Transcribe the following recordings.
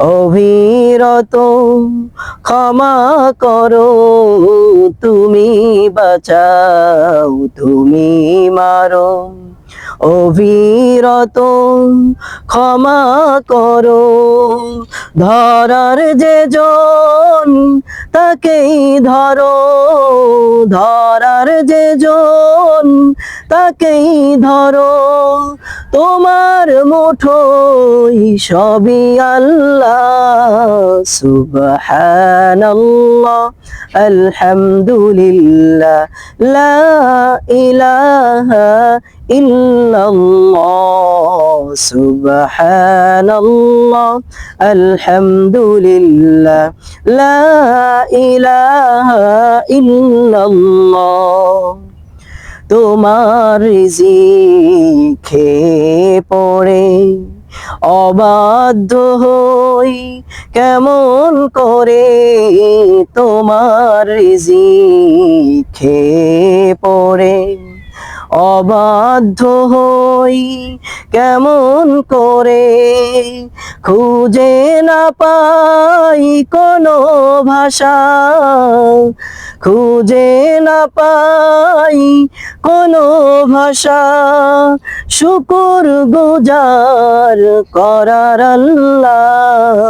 অভিরত ক্ষমা করো তুমি বাঁচাও তুমি মারো। অভিরত ক্ষমা করো ধরার যে জন তাকেই ধরো, ধরার যে জন তাকেই ধরো। তোমার মুঠোই সবই আল্লাহ আলহামদুলিল্লাহ, লা ইলাহা ইল্লাল্লাহ, সুবহানাল্লাহ আলহামদুলিল্লাহ লা ইলাহা ইল্লাল্লাহ। তোমার রিজিকে পড়ে অবাধ্য হই কেমন করে তোমার রিজিকে পড়ে? অবাধ্য হই কেমন করে খুঁজে না পাই কোনো ভাষা। খুঁজে না পাই কোনো ভাষা। শুকুর গুজার করার আল্লাহ।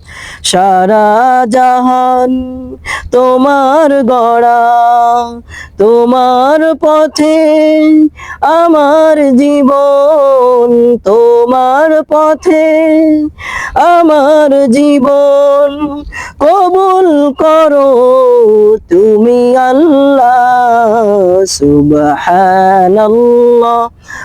সারা জাহান তোমার গড়া, তোমার পথে আমার জীবন, তোমার পথে আমার জীবন কবুল করো তুমি আল্লাহ, সুবহানাল্লাহ।